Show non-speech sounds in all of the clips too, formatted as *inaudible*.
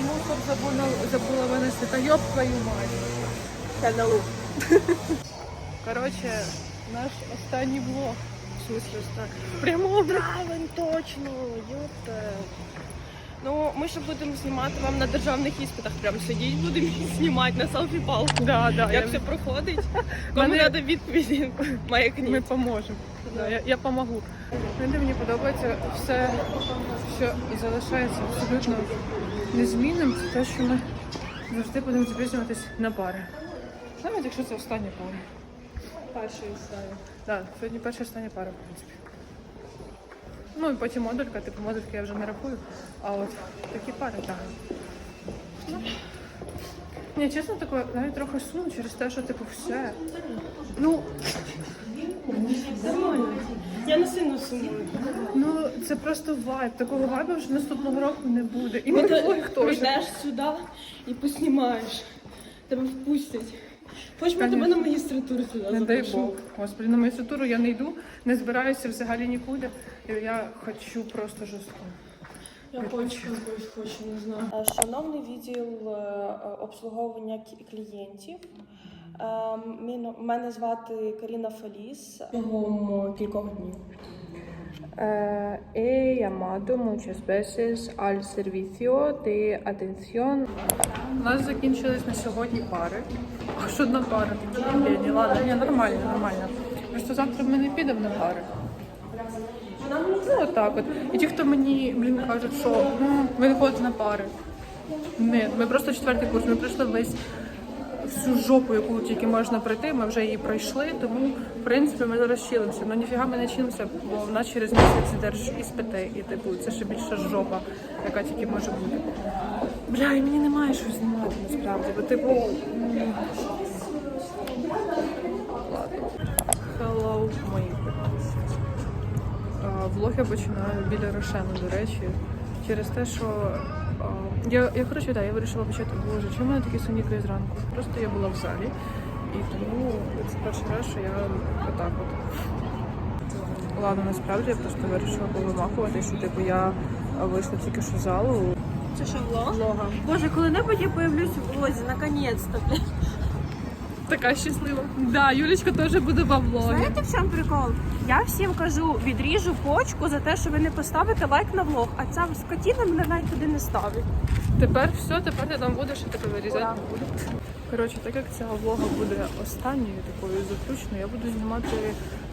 мусор забула, забула винести. Та йоп твою мать. Каналу. Коротше, наш останній влог. В смысле останній? Прямо Правильно, точно, ёпта. Ну, ми ще будемо знімати вам на державних іспитах. Прям сидіть, будемо їх знімати на селфі-палку. Да, да, Як я- все проходить. Кому Мене- треба відповіді, має Ми поможемо. Да, я, я помогу. Знаєте, мені подобається все, що залишається абсолютно незмінним, це те, що ми завжди будемо запізнюватись на пари. Навіть якщо це остання пара. Перший ставив. Так, сьогодні перша остання пара, в принципі. Ну і потім модулька, типу модульки я вже не рахую, а от такі пари, так. Ну, Ні, чесно, таке навіть трохи сумно через те, що типу все. Ну, Нормально. Я не сильно сумую. Ну, це просто вайб. Такого вайбу вже наступного року не буде. І минулих теж. прийдеш сюди і поснімаєш. Тебе впустять. Хоч ми тебе на магістратуру сюди Не дай. Бог. Господи, на магістратуру я не йду, не збираюся взагалі нікуди. Я хочу просто жорстко. Я хочу, якось хочу, не знаю. Шановний відділ е, е, обслуговування клієнтів. Е, мі- Мене звати Каріна Феліс. Протягом кількох днів. He llamado muchas veces al servicio de atención. У нас закінчились на сьогодні пари. Аж одна пара. Ні, ладно, ні, нормально, нормально. Просто завтра ми не підемо на пари. Ну, отак от. І ті, хто мені, блін, кажуть, що «М, ви не ходите на пари. Ні, ми просто четвертий курс, ми пройшли весь всю жопу, яку тільки можна пройти, ми вже її пройшли, тому в принципі ми зараз чилимося. Ну ніфіга ми не чилимося, бо в нас через місяць держ іспити, і типу це ще більша жопа, яка тільки може бути. Бля, і мені немає що знімати насправді, бо типу. Hello, мої. Влог я починаю біля Рошену, до речі, через те, що я, я коротше, да, я вирішила почати, боже, чому в мене такі сумніки зранку? Просто я була в залі, і тому це перший раз, що я отак от. Ладно, насправді я просто вирішила повимахувати, що типу я вийшла тільки що з залу. Це що влог? Влога. Боже, коли-небудь я появлюсь в влозі, наконець-то. Така щаслива. Да, Юлічка теж буде влогі. Знаєте, в чому прикол? Я всім кажу, відріжу почку за те, що ви не поставите лайк на влог, а ця скотіна мене навіть туди не ставить. Тепер все, тепер ти там будеш, і тебе вирізати. Коротше, так як ця влога буде останньою такою заключною, я буду знімати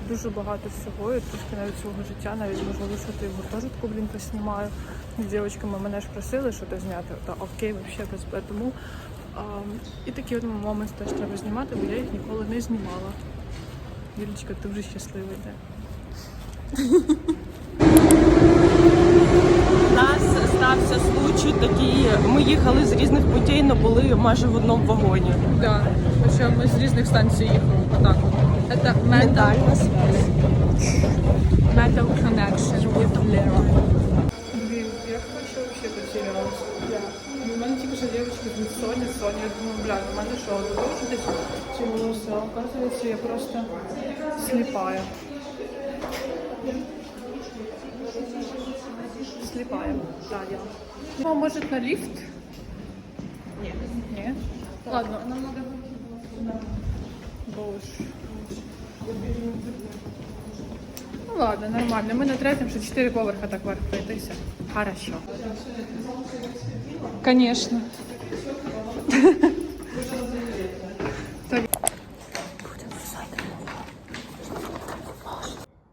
дуже багато всього, і трошки навіть свого життя, навіть можливо, що ти в гуртожитку, блін, поснімаю. З дівчатками мене ж просили, що то зняти, та окей, взагалі без Тому і такі от моменти теж треба знімати, бо я їх ніколи не знімала. Юлічка, ти вже щаслива йде. У нас стався случай такий. Ми їхали з різних путей, але були майже в одному вагоні. Да, хоча ми з різних станцій їхали. Отак. Це Ментальна связь. Metal Connection with Lera. Блін, я хочу вообще потерялась. Ну, У мене тільки що дівчинка з Соня, Соня. Я думаю, бля, у мене що, продовжитись ці волосся? А оказується, я просто сліпая. Сліпая, да, я. Ну, може на ліфт? Ні. Ні? Ладно. Боже. Ну ладно, нормально. Ми на третьому, що чотири поверха так вверх пройтися. Хорошо. Конечно.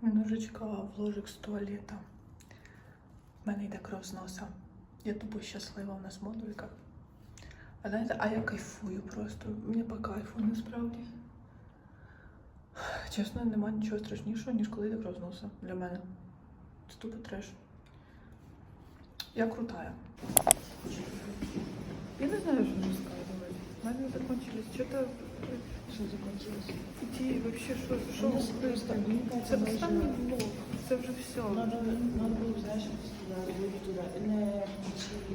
Мене вже чекала вложик з туалета. В мене йде кров з носа. Я тупо щаслива у нас модулька. А знаєте, а я кайфую просто. Мені по кайфу насправді. Чесно, нема нічого страшнішого, ніж коли йде кров з носа для мене. Це тупо треш. Я крутая. Я не знаю, що розказувати. У мене закончились. Что-то... Що закончилось? Ті, вообще, що, що? Це останній блок. Це вже все. Надо, надо було, знаєш, туди, туди, не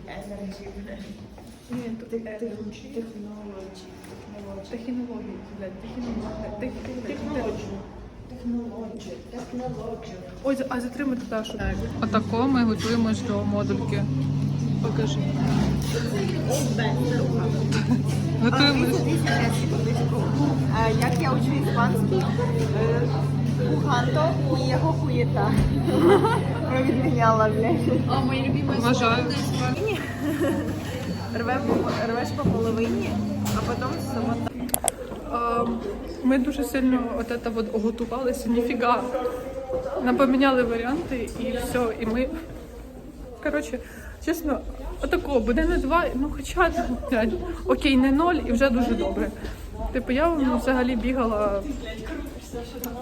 енергію, Ні, то технології, технології. технології, блядь, технології. Тех- тех- Технологію. Ось, а затримати Дашу. Отако ми готуємось до модульки. Покажи. Готуємось. Як я учу іспанський, хуганто і його хуєта. Провідміняла, блядь. Вважаю. Рвеш по половині, а потім самота. Ми дуже сильно от это вот готувалися, ніфіга. Нам поміняли варіанти і все. І ми. Коротше, чесно, отако, буде не два, ну хоча блядь, окей, не ноль і вже дуже добре. Типу, я ну, взагалі бігала,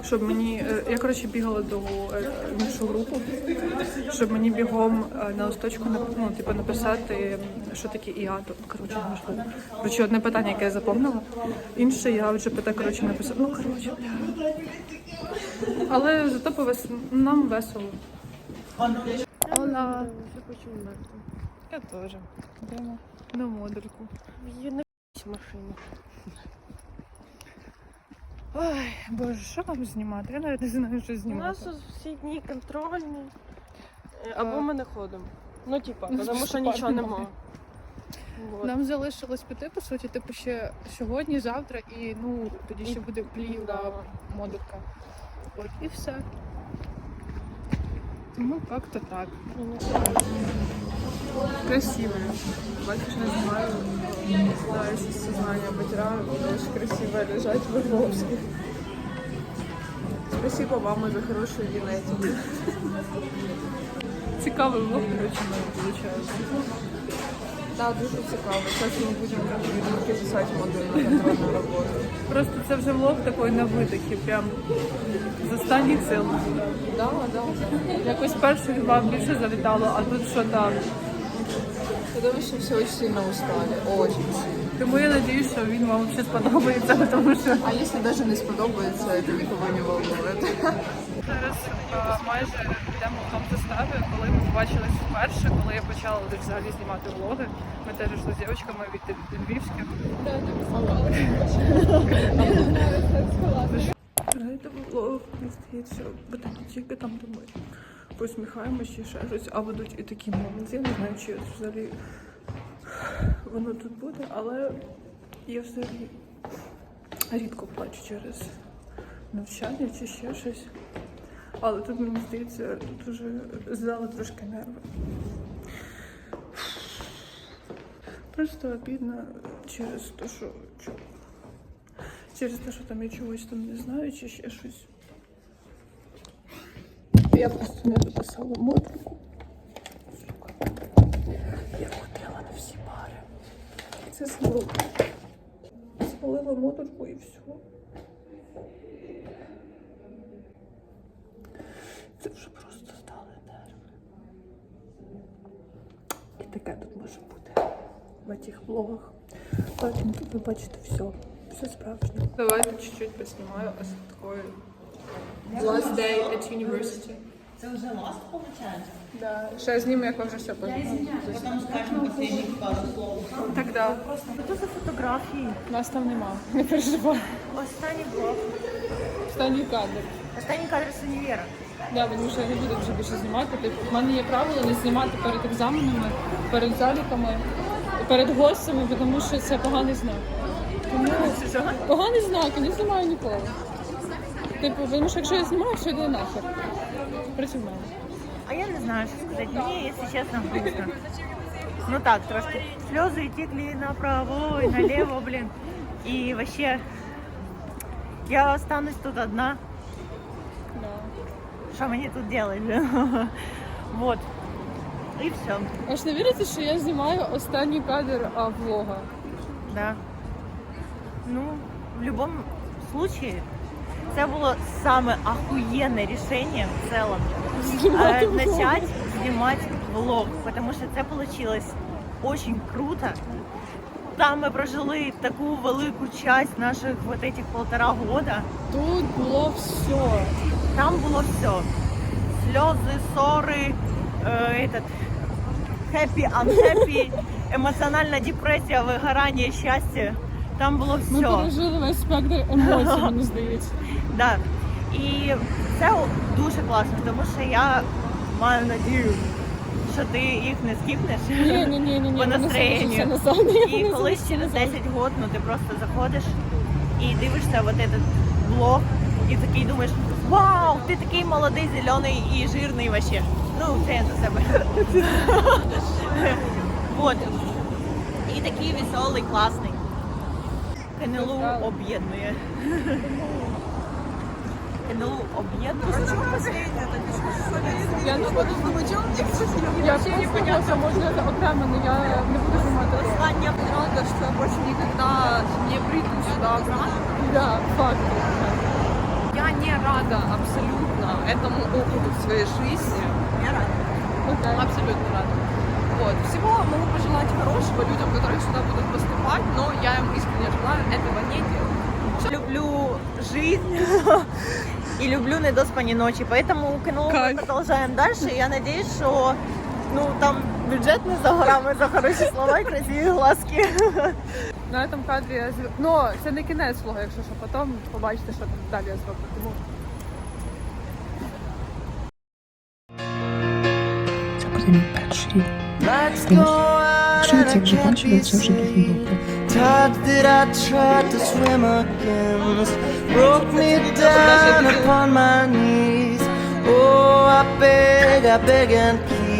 щоб мені. е, Я коротше бігала до е, іншу групу, щоб мені бігом е, на листочку ну, типу, написати, що таке ІАТО. Коротше, можливо. Коротше, одне питання, яке я запомнила. Інше я вже питаю, коротше, написала. Ну, коротше. Але зато повес... нам весело. Ола. Я теж. Йдемо на модульку. Її на машині. Ой, боже, що вам знімати? Я навіть не знаю, що У нас тут всі дні контрольні. Е, Або А. ми не ходимо. Ну, типа, Ну, тому що нічого немає. нема. Вот. Нам залишилось піти, по суті, типу ще сьогодні, завтра і ну тоді ще буде плівна Да. модулька. От і все. Тому как-то так. Красивые. Бачиш, нажимаю, да, если сознание потеряю, буду очень красиво лежать в Орловске. Спасибо вам за хорошую генетику. Цікавий влог, короче, в Так, дуже цікаво. Зараз ми будемо відгуки писати модуль на *laughs* контрольну роботу. Просто це вже влог такий на видихі, прям з останніх сил. Да, да. Якось перших два більше залітало, а тут що там. Потому що всі дуже сильно устали. Очень сильно. Тому я надіюсь, що він вам ще сподобається, *laughs* тому що А якщо навіть не сподобається, це нікого не волнує. Зараз а, майже йдемо в тому составі, коли ми побачились вперше, коли я почала взагалі знімати влоги. Ми теж з дівчатками від львівських. *laughs* Знаєте, влог, мені здається, буде не тільки там, де ми посміхаємося чи ще щось, а будуть і такі моменти. Я не знаю, чи взагалі воно тут буде, але я взагалі рідко плачу через навчання чи ще щось. Але тут мені здається, тут вже здали трошки нерви. Просто обідно через те, що через те, що там я чогось там не знаю, чи ще щось. Я просто не дописала модульку. Я ходила на всі пари. Це знову. Спалила модульку і все. Це вже просто стали нерви. І таке тут може бути в цих влогах. Так, ну тут ви бачите все. Все справжнє. Давайте чуть-чуть поснімаю ось такої last day at university. Це вже ласт, виходить? Да. Ще я зніму, як ви вже все познімали. Потім скажемо останніх пару слов. Так, да. Що за фотографії? Нас там нема. *laughs* Не переживай. Останній блог. Останній кадр. Останній кадр з універа. Да, тому що я не буду вже більше знімати. Типу, в мене є правило не знімати перед екзаменами, перед заліками, перед гостями, тому що це поганий знак. Тому поганий знак, я не знімаю ніколи. Типу, тому що якщо я знімаю, все йде нахер. Працюваю. А я не знаю, що сказати. Мені, якщо чесно, грустно. Ну так, трошки. Сльози текли направо і наліво, блін. І вообще, я останусь тут одна. Що мені тут делать? *laughs* Вот. І все. Аж не вірите, що я знімаю останній кадр а, влога. Да. Ну, в любом случае, це було саме охуєнне рішення в целом. Знімати начать снимать влог, потому что це получилось очень круто. Там ми прожили таку велику часть наших вот этих полтора года. Тут було все. Там було все. Сльози, ссори, э, этот happy, unhappy, *laughs* емоціональна депресія, вигорання, щастя. Там було Ми все. пережили весь спектр емоцій, мені здається. *laughs* Да. І це дуже класно, тому що я маю надію, що ти їх не скіпнеш ні, *laughs* ні, ні, по настроєнню. І колись через 10 років ну, ти просто заходиш і дивишся вот этот блог, і такий думаєш, вау, ти такий молодий, зелений і жирний вообще. Ну, це я за себе. Вот. І такий веселий, класний. КНЛУ об'єднує. КНЛУ об'єднує. Я не буду Я все не поняла, можна окремо, але я не буду знімати. Послання Рада, что я больше никогда не приду сюда обратно. Да, факт. Не рада абсолютно этому опыту в своей жизни. Я рада. Абсолютно рада. Вот. Всего могу пожелать хорошего людям, которые сюда будут поступать, но я им искренне желаю этого не делать. люблю жизнь *laughs* и люблю недоспанные ночи. Поэтому мы Кайф. продолжаем дальше. Я надеюсь, что ну там бюджет не за горами за хороші слова і красиві глазки. На этом кадрі я зв... Ну, це не кінець слова, якщо що, потім побачите, що там далі я зроблю. Тому Це буде мій перший. Якщо ви це вже бачили, це вже дуже добре. Times that I tried to swim against broke me down upon my knees. Oh, I beg, I beg and plead.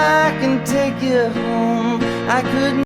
I can take you home. I could